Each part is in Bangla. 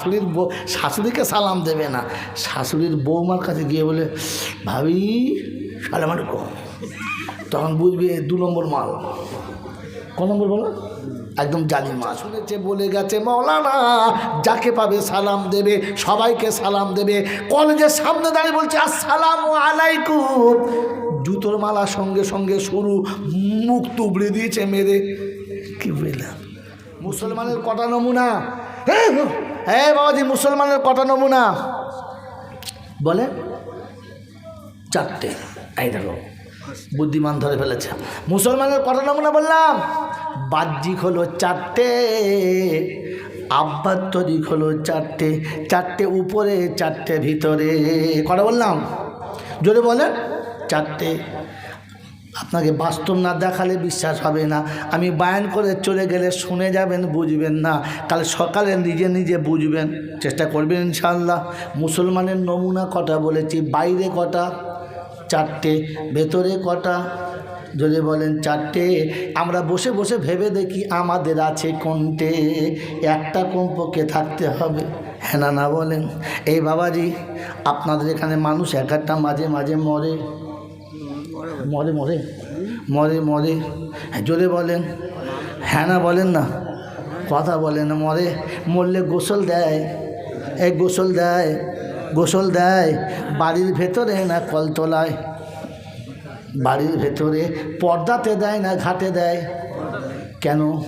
শাশুড়ির বউ, শাশুড়িকে সালাম দেবে না। শাশুড়ির বৌমার কাছে গিয়ে বলে, ভাবি সালাম আলাইকুম তখন বুঝবে দু নম্বর মাল। ক নম্বর বলো? একদম জালি মা শুনেছে বলে গেছে মৌলানা যাকে পাবে সালাম দেবে, সবাইকে সালাম দেবে। কলেজের সামনে দাঁড়িয়ে বলছে, আসসালাম আলাইকুম। জুতোর মালা সঙ্গে সঙ্গে সরু মুখ তুবড়ে দিয়েছে মেরে। কি বুঝলাম মুসলমানের কটা নমুনা? হ্যাঁ বাবাজি, মুসলমানের কটা নমুনা? বলে, চারটে। এই দেখো, বুদ্ধিমান ধরে ফেলেছে। মুসলমানের কটা নমুনা বললাম? বাহ্যিক হলো চারটে আভ্যন্তরিক হলো চারটে চারটে উপরে, চারটে ভিতরে। কটা বললাম? জোরে বলেন চারটে। আপনাকে বাস্তব না দেখালে বিশ্বাস হবে না। আমি বায়ান করে চলে গেলে শুনে যাবেন, বুঝবেন না। কাল সকালে নিজে নিজে বুঝবেন, চেষ্টা করবেন ইনশাল্লাহ মুসলমানের নমুনা কটা বলেছি? বাইরে কটা? চারটে। ভেতরে কটা? যদি বলেন চারটে। আমরা বসে বসে ভেবে দেখি আমাদের আছে কোনটে? একটা কমপক্ষে থাকতে হবে। হ্যাঁ না বলেন। এই বাবাজি, আপনাদের এখানে মানুষ এক একটা মাঝে মাঝে মরে। মরে মরে মরে মরে জোরে বলেন। হ্যাঁ না, বলেন না। কথা বলেন না মরে মরলে গোসল দেয়। এই গোসল দেয়। গোসল দেয়। বাড়ির ভেতরে না কলতলায়? বাড়ির ভেতরে পর্দাতে দেয় না, ঘাটে দেয়? কেন?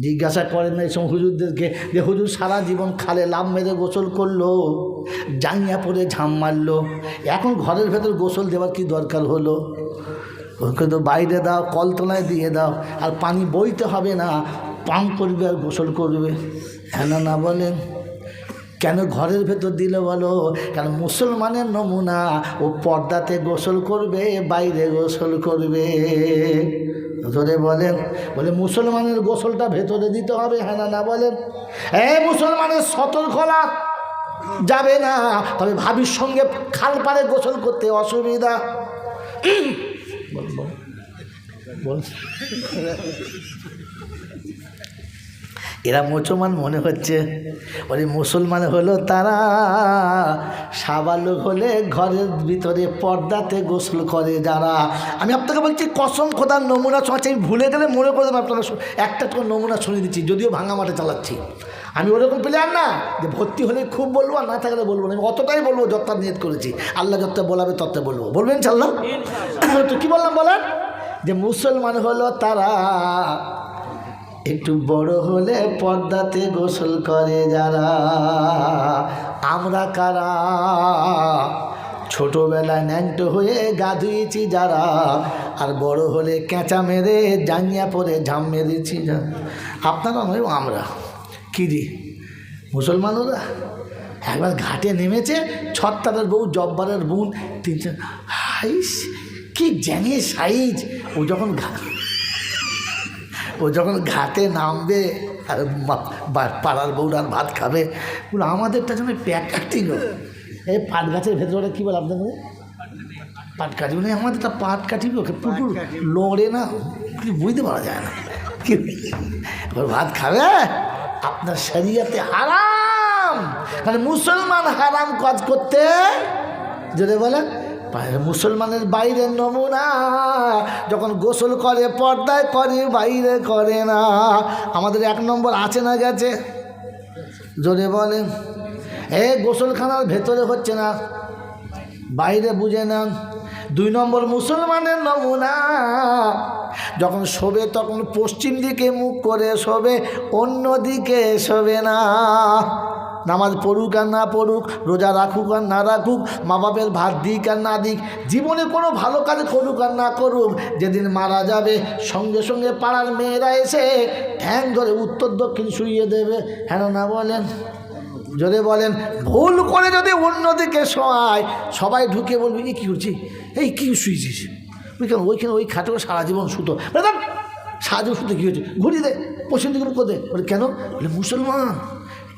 জিজ্ঞাসা করেন এই সব হুজুরদেরকে যে হুজুর সারা জীবন খালে লাভ মেরে গোসল করল, জাঙ্গিয়া পরে ঝাম মারলো, এখন ঘরের ভেতর গোসল দেওয়ার কি দরকার হলো? ওকে তো বাইরে দাও কলতলায় দিয়ে দাও, আর পানি বইতে হবে না, পান করবে আর গোসল করবে। হ্যাঁ না বলেন। কেন ঘরের ভেতর দিলে বলো? কেন মুসলমানের নমুনা, ও পর্দাতে গোসল করবে, বাইরে গোসল করবে। ধরে বলেন, বলে মুসলমানের গোসলটা ভেতরে দিতে হবে হ্যাঁ না বলেন। এ মুসলমানের সতর খোলা, যাবে না। তবে ভাবির সঙ্গে খাল পারে গোসল করতে অসুবিধা। বল। এরা মুসলমান মনে হচ্ছে? ওই মুসলমান হলো তারা। সাবালক হলে ঘরের ভিতরে পর্দাতে গোসল করে যারা। আমি আপনাকে বলছি কসম খোদার নমুনা শোনাচ্ছি আমি ভুলে গেলে মনে করে দেবো আপনারা একটা করে নমুনা শুনে দিচ্ছি যদিও ভাঙা মাঠে চালাচ্ছি। আমি ওরকম প্লেয়ার না যে ভর্তি হলে খুব বলব আর না থাকলে বলব না আমি অতটাই বলব যতটা নিয়ত করেছি। আল্লাহ যতটা বলাবে তত বলব। বলবেন চাল্লাহ তো কী বললাম বলেন? যে মুসলমান হলো তারা। একটু বড় হলে পর্দাতে গোসল করে যারা। আমরা কারা? ছোটোবেলায় ন্যাংটো হয়ে গা ধুয়েছি যারা। আর বড় হলে কেঁচা মেরে, জাঙ্গিয়া পরে ঝাম মেরেছি যারা। আপনারা নয় আমরা। কী রে? মুসলমান ওরা একবার ঘাটে নেমেছে ছত্তারের বউ, জব্বারের বোন তিনশো হাইস, কি জ্যাঙে সাইজ? ও যখন ও যখন ঘাটে নামবে আর পাড়ার বউরার ভাত খাবে বলে আমাদেরটা যেন প্যাকাটি এই পাট গাছের ভেতরে কী বলে আপনাদের? পাট কাটি মানে আমাদেরটা পাট কাটি গো পুকুর? লড়ে না কিছু বুঝতে পারা যায় না। কি? এবার ভাত খাবে? আপনার শরীয়তে হারাম। মানে মুসলমান হারাম কাজ করতে যদি বলেন মুসলমানের বাইরের নমুনা। যখন গোসল করে, পর্দায় করে, বাইরে করে না। আমাদের এক নম্বর আছে না গেছে? জোরে বলেন এ, গোসলখানার ভেতরে হচ্ছে না। বাইরে বুঝে নেন। দুই নম্বর, মুসলমানের নমুনা। যখন শোবে, তখন পশ্চিম দিকে মুখ করে শোবে, অন্য দিকে শোবে না। নামাজ পড়ুক আর না পড়ুক রোজা রাখুক আর না রাখুক মা বাপের ভাত দিক আর না দিক জীবনে কোনো ভালো কাজ করুক আর না করুক যেদিন মারা যাবে সঙ্গে সঙ্গে পাড়ার মেয়েরা এসে ঠ্যাং ধরে উত্তর দক্ষিণ শুইয়ে দেবে। হ্যাঁ না বলেন? যদি বলেন ভুল করে যদি অন্যদিকে শোয়ায় সবাই ঢুকে বলবে এই কী করছি এই কী শুয়েছিস ওইখানে ওইখানে ওই খাটে সারা জীবন "ধ্যাৎ, সারা জীবন শুতে কী হয়েছে? ঘুরি দে পশ্চিম দিকে করে বলে কেন? বলে মুসলমান।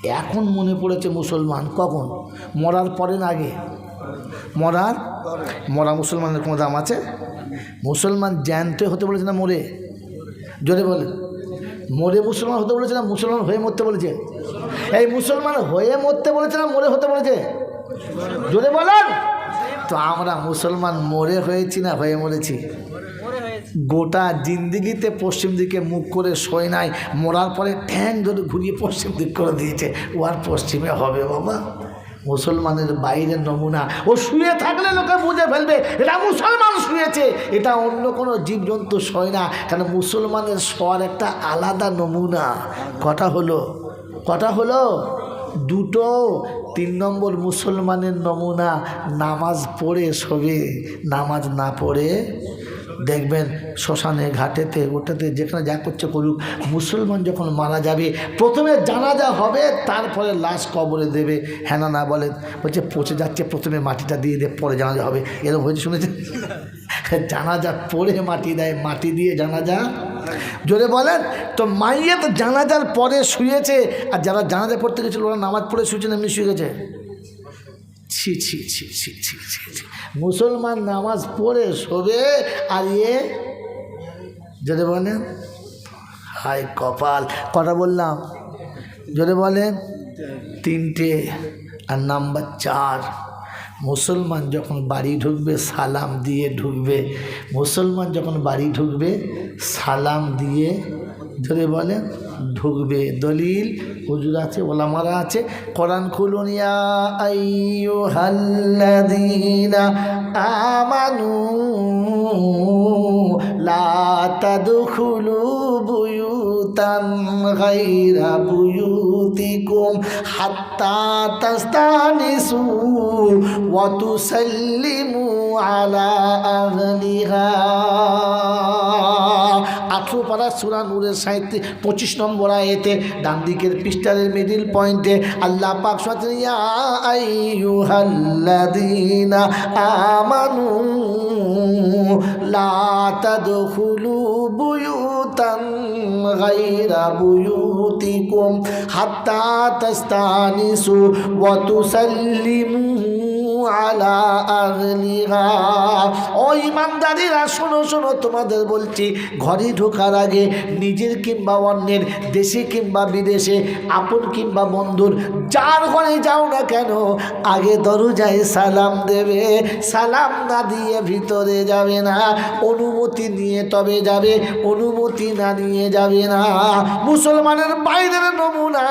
এখন মনে পড়েছে মুসলমান। কখন? মরার পরে না আগে? মরার? মরা মুসলমানের কোনো দাম আছে? মুসলমান জ্যান্ত হতে বলেছে না মরে? জোরে বলে মরে মুসলমান হতে বলেছে না মুসলমান হয়ে মরতে বলেছে? এই মুসলমান হয়ে মরতে বলেছে না মরে হতে বলেছে? জোরে বলেন। তো আমরা মুসলমান মরে হয়েছি না হয়ে মরেছি? গোটা জিন্দিগিতে পশ্চিম দিকে মুখ করে শোয় নাই, মরার পরে ঠ্যাং ধরে ঘুরিয়ে পশ্চিম দিক করে দিয়েছে। ও আর পশ্চিমে হবে বাবা। মুসলমানের বাইরের নমুনা। ও শুয়ে থাকলে লোকে বুঝে ফেলবে, এটা মুসলমান শুয়েছে। এটা অন্য কোনো জীবজন্তু শোয় না। কেন মুসলমানের স্বর একটা আলাদা নমুনা। কটা হলো? কটা হলো? দুটো। তিন নম্বর মুসলমানের নমুনা, নামাজ পড়ে শোবে, নামাজ না পড়ে দেখবেন শ্মশানে ঘাটেতে, ওটাতে যেখানে যা করছে করুক, মুসলমান যখন মারা যাবে, প্রথমে জানাজা হবে, তারপরে লাশ কবরে দেবে। হ্যাঁ না না বলে, বলছে পচে যাচ্ছে, প্রথমে মাটিটা দিয়ে দে, পরে জানাজা হবে। এরকম হয়েছে শুনেছেন? জানাজা পরে মাটি দেয়, মাটি দিয়ে জানাজা। জোরে বলেন, তো মাইয়ে তো জানাজার পরে শুয়েছে, আর যারা জানাজা পড়তে গেছিল, ওরা নামাজ পড়ে শুয়েছেন এমনি শুয়ে গেছে? ছি ছি ছি ছি ছি ছি ছি মুসলমান নামাজ পড়ে শোবে আর ইয়ে যদি বলেন হাই কপাল কটা বললাম। যদি বলেন তিনটে আর নাম্বার চার। মুসলমান যখন বাড়ি ঢুকবে, সালাম দিয়ে ঢুকবে। মুসলমান যখন বাড়ি ঢুকবে, সালাম দিয়ে ধরে বলেন ঢুকবে দলিল, হুজুর আছে, ওলামারা আছে। কোরআন খুলুন, ইয়া আইয়ুহাল্লাযীনা আমানু লা তাদখুলু বুয়ুতান গায়রা বুয়ুতিকুম হাত্তা তাস্তানিসু ওয়া তুসাল্লিমু আলা আহলিহা। পাড়া সুরা নূরের সাহিত্যে পঁচিশ নম্বর আয়েতে ডান দিকের পৃষ্ঠারের মিডিল পয়েন্টে আল্লাহ পাক সাথিয়া আমানু হাত্তা তাস্তানিসু ওয়া তুসাল্লিমু আলা শোনো শোনো, তোমাদের বলছি, ঘরে ঢোকার আগে নিজের কিংবা অন্যের দেশে কিংবা বিদেশে, আপন কিংবা বন্ধুর, যার ঘরে যাও না কেন, আগে দরজায় সালাম দেবে। সালাম না দিয়ে ভিতরে যাবে না, অনুমতি নিয়ে তবে যাবে, অনুমতি না নিয়ে যাবে না। মুসলমানের বাইরের নমুনা।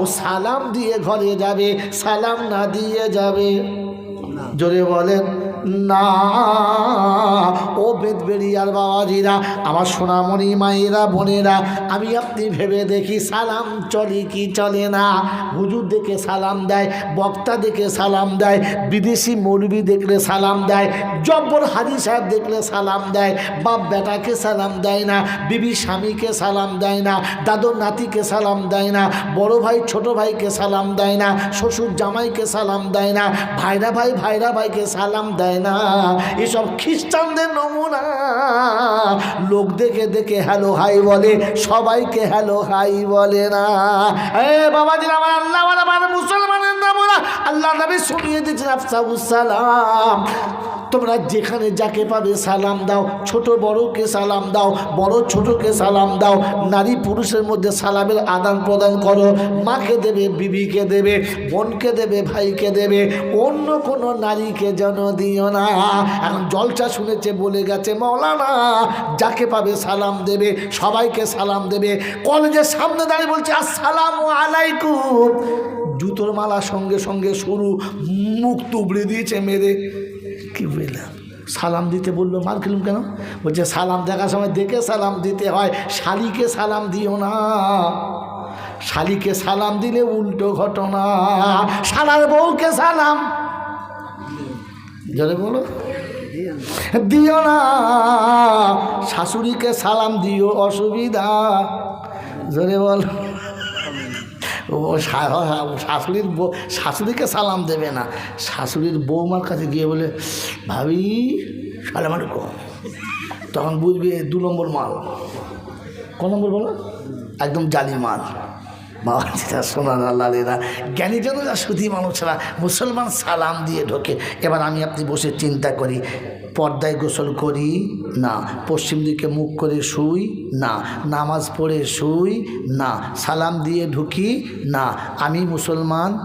ও সালাম দিয়ে ঘরে যাবে, সালাম না দিয়ে যাবে জোরে বলেন, না, ও বেদ বেদবেড়িয়ার বাবাজিরা, আমার সোনামণি মায়েরা, বোনেরা, আমি আপনি ভেবে দেখি সালাম চলে কি চলে না? হুজুর দেখে সালাম দেয়, বক্তা দেখে সালাম দেয়, বিদেশি মৌলবি দেখলে সালাম দেয়, জব্বর হাজি সাহেব দেখলে সালাম দেয়, বাপ বেটাকে সালাম দেয় না, বিবি স্বামীকে সালাম দেয় না, দাদর নাতিকে সালাম দেয় না, বড় ভাই, ছোট ভাইকে সালাম দেয় না, শ্বশুর জামাইকে সালাম দেয় না, ভাইরা ভাই, ভাইরা ভাইকে সালাম দেয় না। এসব খ্রিস্টানদের নমুনা। লোক দেখে দেখে হ্যালো হাই বলে, সবাইকে হ্যালো হাই বলে না। এ বাবাজি, আমার আল্লাহ মুসলমানের নমুনা। আল্লাহ নবী শুনিয়ে দিচ্ছেন আফসাবুস সালাম। তোমরা যেখানে যাকে পাবে সালাম দাও, ছোট বড়কে সালাম দাও, বড় ছোটকে সালাম দাও, নারী পুরুষের মধ্যে সালামের আদান প্রদান করো, মাকে দেবে, বিবিকে দেবে, বোনকে দেবে, ভাইকে দেবে, অন্য কোনো নারীকে যেন দিও না। এখন জলসা শুনেছে, বলে গেছে, মৌলানা, যাকে পাবে সালাম দেবে, সবাইকে সালাম দেবে। কলেজের সামনে দাঁড়িয়ে বলছে, আসসালাম আলাইকুম। জুতোর মালা সঙ্গে সঙ্গে শুরু মুখ তুবড়ে দিয়েছে মেরে। কি বুঝলাম সালাম দিতে বলল মার খেলুম কেন? বলছে, সালাম দেখার সময় দেখে সালাম দিতে হয়, শালিকে সালাম দিও না। শালিকে সালাম দিলে উল্টো ঘটনা। শালার বউকে সালাম। জলে বলো। দিও না। শাশুড়িকে সালাম দিও, অসুবিধা। জোরে বলো। শাশুড়ির বউ শাশুড়িকে সালাম দেবে না। শাশুড়ির বৌমার কাছে গিয়ে বলে, ভাবি, সালাম আলাইকুম। তখন বুঝবে দু নম্বর মাল। ক নম্বর বলো? একদম জালি মাল। বাবাজিরা সোনার আল্লাহরা জ্ঞানীজনেরা শুধু মানুষরা মুসলমান সালাম দিয়ে ঢোকে। এবার আমি আপনি বসে চিন্তা করি, পর্দায় গোসল করি, না। পশ্চিম দিকে মুখ করে শুই, না। নামাজ পড়ে শুই, না। সালাম দিয়ে ঢুকি, না। আমি মুসলমান?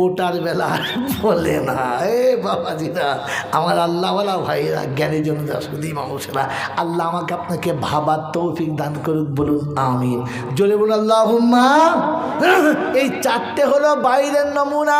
ওটার বেলা বলে না। এ বাবাজিরা আমার আল্লাহওয়ালা ভাইরা জ্ঞানী জনতা শুধু মানুষেরা, আল্লাহ আমাকে আপনাকে ভাবার তৌফিক দান করুক বলুন আমি জোরে বলুন আল্লাহ এই চারটে হলো বাইরের নমুনা।